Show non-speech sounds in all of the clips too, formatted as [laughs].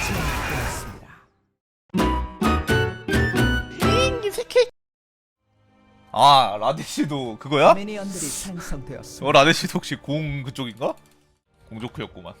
진짜 아 라데시도 그거야? 미니언들이 생성되었습니다. 어 라데시도 혹시 공 그쪽인가? 공조크였구만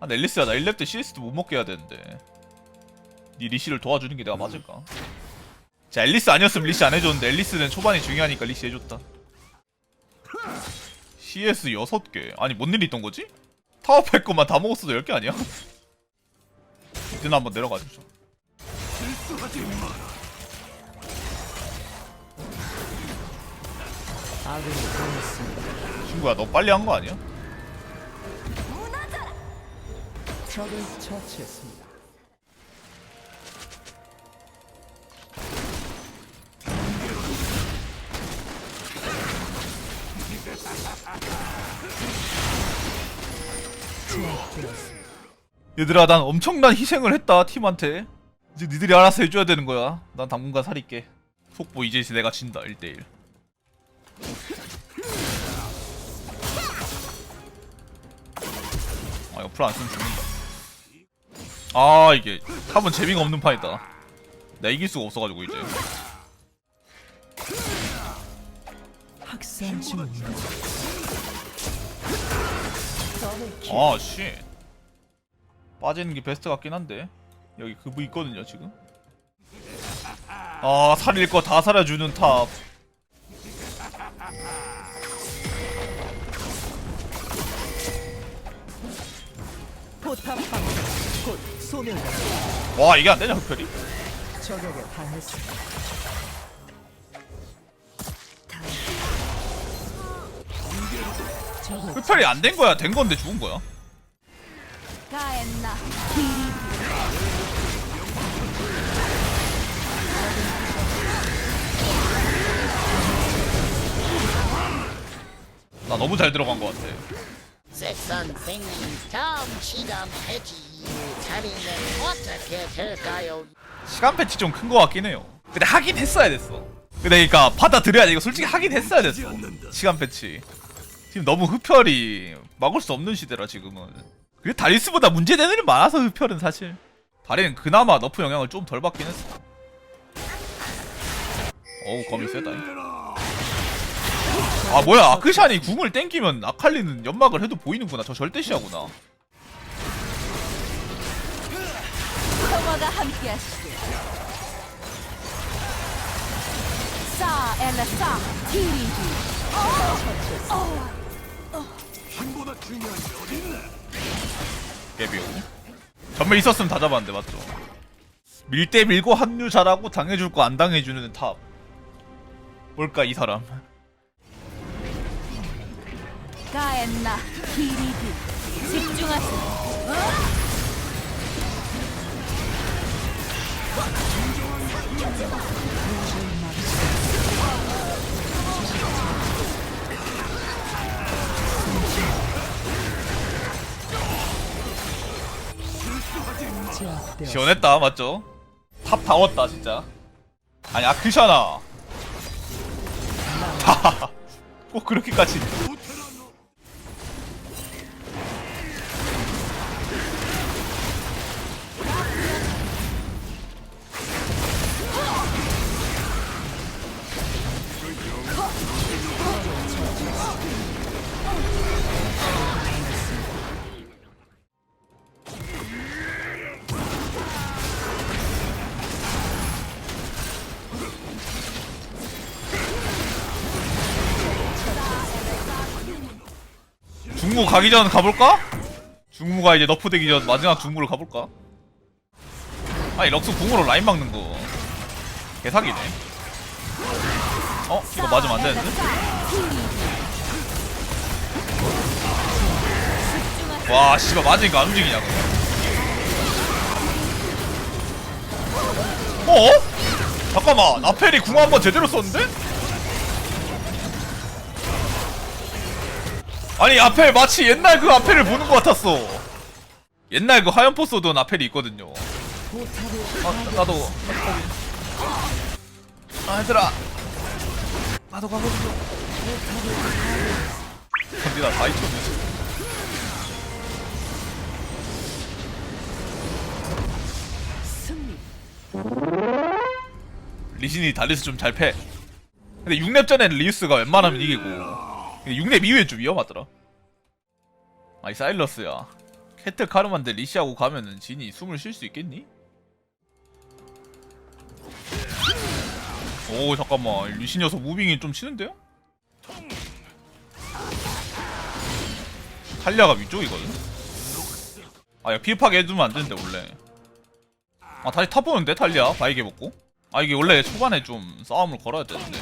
아 앨리스야 나 1렙 때 CS도 못 먹게 해야 되는데 니 리시를 도와주는 게 내가 맞을까? 자 앨리스 아니었으면 리시 안 해줬는데 앨리스는 초반이 중요하니까 리시 해줬다 CS 6개 아니 뭔 일이 있던 거지? 타워팔 것만 다 먹었어도 10개 아니야? [laughs] 이든 한번 내려가 주죠 아군이 당했습니다. 친구야 너 빨리 한 거 아니야? 적을 처치했습니다. 얘들아 난 엄청난 희생을 했다 팀한테. 이제 니들이 알아서 해줘야 되는 거야. 난 당분간 살릴게. 속보 이제 내가 진다 1대1 아 이거 풀안 쓰면 죽는다. 아 이게 탑은 재미가 없는 판이다. 내가 이길 수가 없어가지고 이제. 중입니다. 더블킬. 아씨 빠지는 게 베스트 같긴 한데. 여기 그부 있거든요 지금. 아 살릴 거 다 살려주는 탑. 와 이게 안 되냐 흑별이? 흑별이 안 된 거야. 된 건데 죽은 거야 가엔나. 나 너무 잘 들어간 거 같아. 새 선생님 처음 시험해지 자리는 어떻게 될까요? 시간 패치 좀큰거 같긴 해요. 근데 하긴 했어야 됐어. 근데 그니까 받아들여야 돼. 이거 솔직히 하긴 했어야 됐어. 시간 패치. 지금 너무 흡혈이 막을 수 없는 시대라 지금은 그리고 다리스보다 문제되는 일이 많아서 흡혈은 사실. 다리는 그나마 너프 영향을 좀 덜 받긴 했어. 어우 검이 세다 아 뭐야. 아크샨이 궁을 땡기면 아칼리는 연막을 해도 보이는구나. 저 절대시야구나. 평화가 함께하시길 싸 엘라 싸 히리디 개비오 전멸 있었으면 다 잡았는데 맞죠? 밀 때 밀고 합류 잘하고 당해줄 거 안 당해주는 탑. 뭘까 이 사람? 가엔나? 히리디. 집중하세요. 제 시원했다 맞죠? 탑 다웠다 진짜. 아니 아크샤나. [laughs] 꼭 그렇게까지 중무 가기 전 가볼까? 중무가 이제 너프 되기 전 마지막 중무를 가볼까? 아니 럭스 궁으로 라인 막는 거 개사기네 어? 이거 맞으면 안 되는데? 와 씨발 맞으니까 안 움직이냐 그거 어? 잠깐만 아펠이 궁 한번 제대로 썼는데? 아니 아펠 마치 옛날 그 아펠을 보는 것 같았어. 옛날 그 하얀 포스 던 아펠이 있거든요. 아 나- 나도. 아 얘들아. 나도 가고 싶어 던지다. 다 잊혔네. 리신이 달리스 좀 잘 패. 근데 6렙 전에는 리우스가 웬만하면 이기고 6렙 이후에 좀 위험하더라. 아이 사일러스야. 캐틀 카르만데 리시하고 가면은 진이 숨을 쉴 수 있겠니? 오 잠깐만 리신 녀석 무빙이 좀 치는데요? 탈리아가 위쪽이거든? 아야 피흡하게 해두면 안 되는데 원래 아 다시 타보는데 탈리아 바이게 먹고 아 이게 원래 초반에 좀 싸움을 걸어야 되는데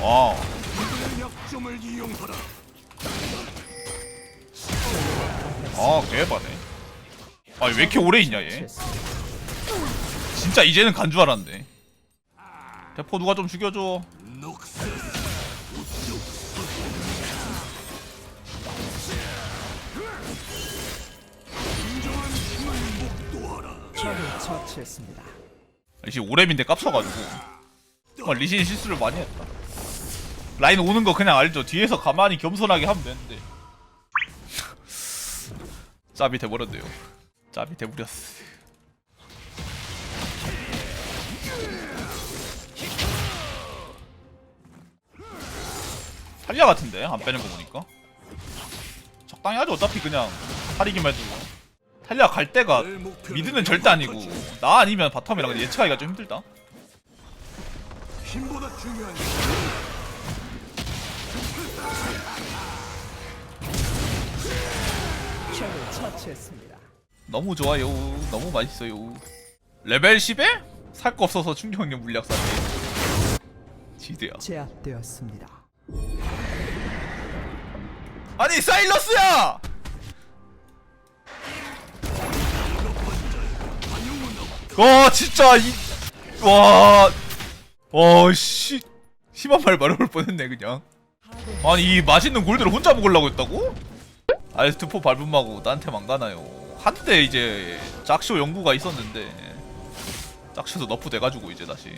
와 아, 개바네. 아, 왜 이렇게 오래 있냐, 얘? 진짜 이제는 간 줄 알았는데. 대포 누가 좀 죽여줘. 적을 처치했습니다. 리신 오랩인데 깝쳐가지고. 아, 리신이 실수를 많이 했다. 라인 오는 거 그냥 알죠. 뒤에서 가만히 겸손하게 하면 되는데. [laughs] 짭이 돼버렸네요. 짭이 돼버렸어. 탈리아 같은데 안 빼는 거 보니까 적당히 하죠 어차피 그냥 살이기만 해도 탈리아 갈 때가 미드는 절대 아니고 나 아니면 바텀이랑 예측하기가 좀 힘들다 힘보다 중요한 적을 처치했습니다. 너무 좋아요 너무 맛있어요 레벨 10에? 살 거 없어서 충격력 물약 사기 지대야 제압되었습니다. 아니 사일러스야! 와 진짜 이... 와... 와씨 심한 말 말해볼 뻔했네 그냥 아니 이 맛있는 골드를 혼자 먹으려고 했다고? 아이스트4 밟은 마고 나한테 망가나요? 한때 이제 짝쇼 연구가 있었는데 짝쇼도 너프 돼가지고 이제 다시.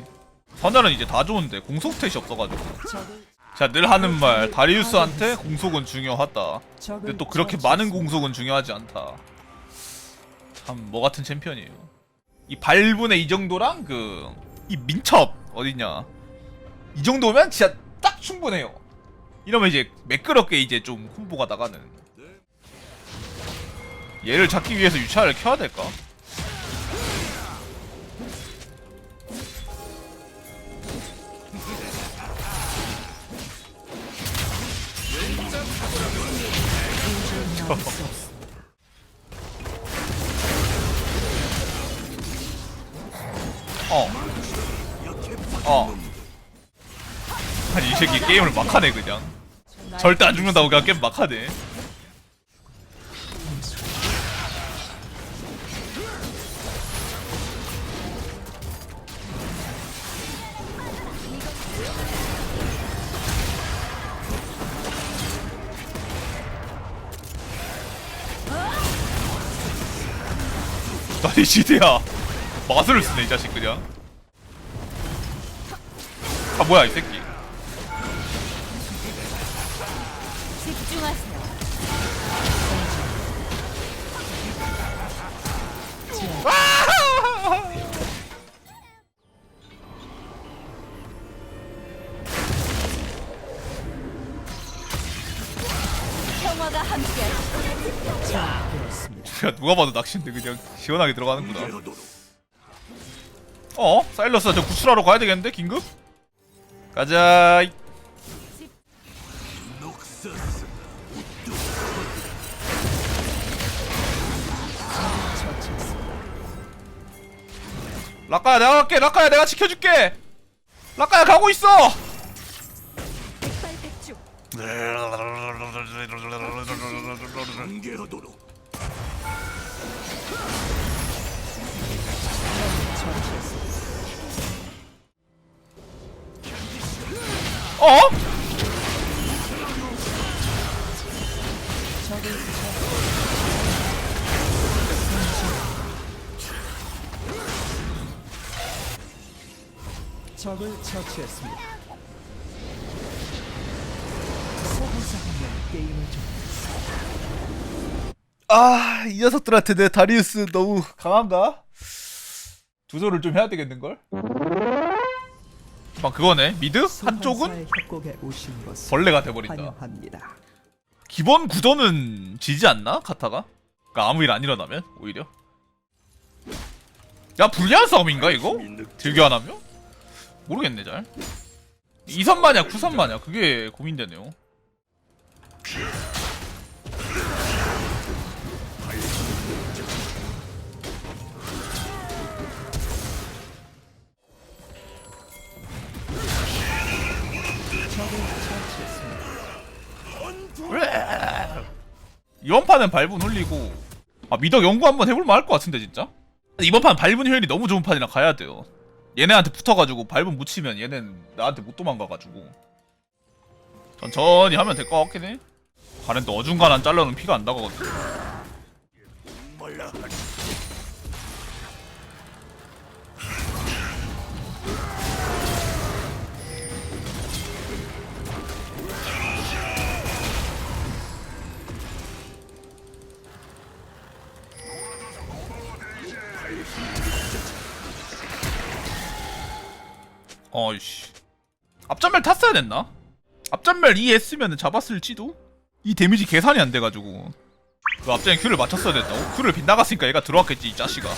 선열은 이제 다 좋은데 공속 탯이 없어가지고. 제가 늘 하는 말 다리우스한테 공속은 중요하다. 근데 또 그렇게 많은. 공속은 중요하지 않다. 참 뭐 같은 챔피언이에요. 이 발분의 이 정도랑 그 이 민첩 어딨냐? 이 정도면 진짜 딱 충분해요 이러면 이제 매끄럽게 이제 좀 콤보가 나가는 얘를 잡기 위해서 유차를 켜야 될까? [laughs] 어. 어. 새끼 게임을 막 하네 그냥. 절대 안 죽는다고 그냥 게임 막 하네. 아니 지대야 마술을 쓰네 이 자식 그냥 아 뭐야 이 새끼 평화가. 제압되었습니다. 야 누가 봐도 낚시인데 그냥 시원하게 들어가는구나 어? 사일러스 저 구출하러 가야 되겠는데 긴급? 가자. 라카야 내가 갈게 라카야 내가 지켜줄게 라카야 가고 있어 어? 적을 처치했습니다. 아, 이 녀석들한테 내 다리우스 너무 강한가? 조절을 좀 해야 되겠는걸? 막 그거네. 미드? 한쪽은 소환사의 협곡에 오신 것을 벌레가 돼버린다. 환영합니다. 기본 구도는 지지 않나? 카타가? 그러니까 아무 일 안 일어나면 오히려. 야 불리한 싸움인가 이거? 딜교 안 하면? 모르겠네 잘. 2선 마냐 9선 마냐 그게 고민되네요. 이번 판은 발분 올리고. 아 미덕 연구 한번 해볼만 할 것 같은데 진짜? 이번 판 발분 효율이 너무 좋은 판이라 가야 돼요. 얘네한테 붙어가지고 발분 묻히면 얘는 나한테 못 도망가가지고. 천천히 하면 될 것 같긴 해. 가렌 또 어중간한 잘라는 피가 안 나가거든 어이씨 앞전멸 탔어야 됐나? 앞전멸 2 했으면 잡았을지도? 이 데미지 계산이 안 돼가지고 그 앞전에 큐를 맞췄어야 됐다고? 큐를 빗나갔으니까 얘가 들어왔겠지 이 자식아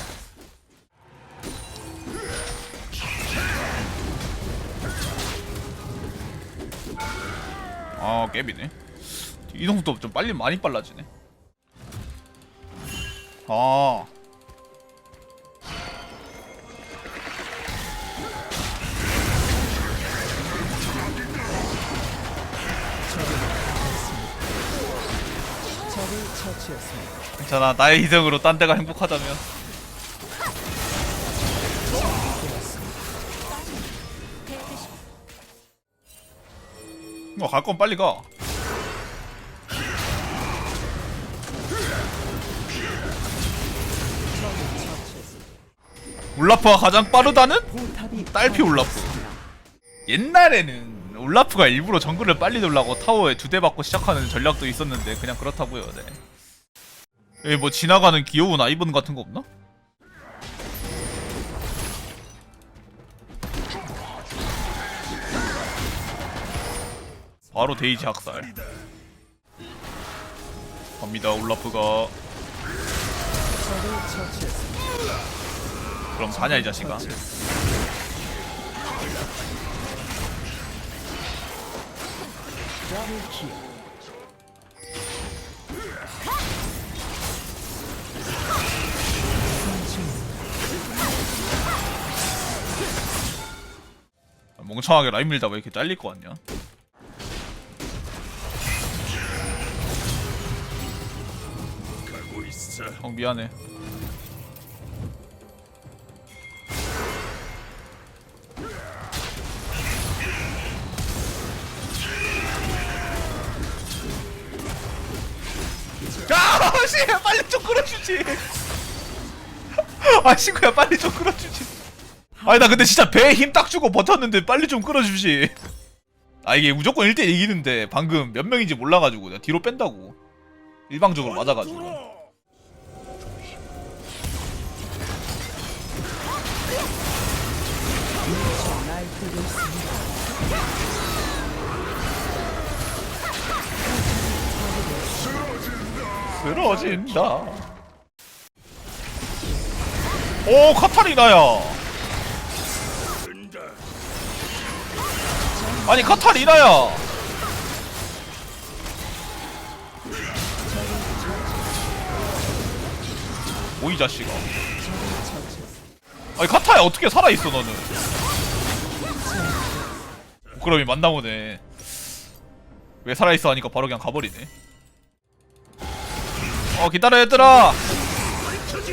아 깨비네 이동속도 좀 빨리 많이 빨라지네 아 괜찮아 나의 희생으로 딴 데가 행복하다면 뭐갈건 빨리 가 울라프가 가장 빠르다는? 딸피 울라프 옛날에는 울라프가 일부러 정글을 빨리 돌라고 타워에 두 대 받고 시작하는 전략도 있었는데 그냥 그렇다고요 네. 여기 뭐 지나가는 귀여운 아이번 같은 거 없나? 바로 데이지 학살 갑니다 처치했습니다. 그럼 사냐 이 자식아 멍청하게 라인 밀다 왜 이렇게 잘릴 것 같냐 형 미안해 아, [laughs] 씨, 빨리 좀 끌어주지. [laughs] 아, 친구야, 빨리 좀 끌어주지. 아니, 나 근데 진짜 배에 힘 딱 주고 버텼는데 빨리 좀 끌어주지. 아, 이게 무조건 1대1 이기는데 방금 몇 명인지 몰라가지고 내가 뒤로 뺀다고. 일방적으로 맞아가지고. 쓰러진다. 오, 카타리나야. 아니, 카타리나야. 오이 자식아. 아니, 카타야 어떻게 살아있어, 너는? 부끄러움이 만나보네. 왜 살아있어 하니까 바로 그냥 가버리네. 어 기다려 얘들아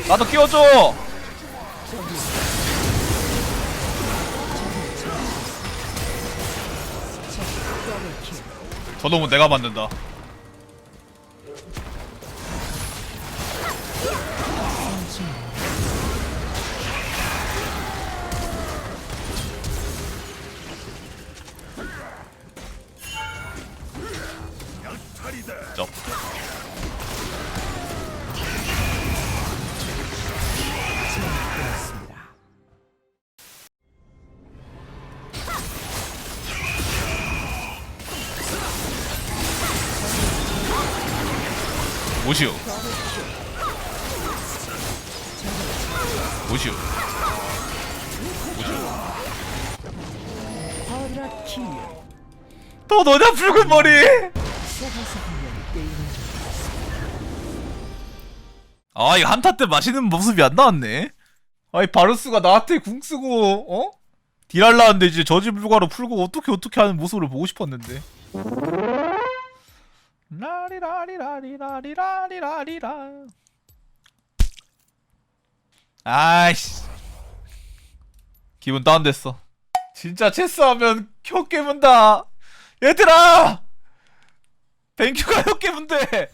나도 끼워줘 저 놈은 내가 만든다 오시오. 오시오. 또 너냐 붉은 머리. 아 이거 한타 때 마시는 모습이 안 나왔네. 아이 바루스가 나한테 궁 쓰고 어? 딜할라는데 이제 저지 불가로 풀고 어떻게 어떻게 하는 모습을 보고 싶었는데. 라리라리라리라리라리라. 아이씨. 기분 다운됐어. 진짜 체스하면 혀 깨문다. 얘들아! 뱅큐가 혀 깨문대.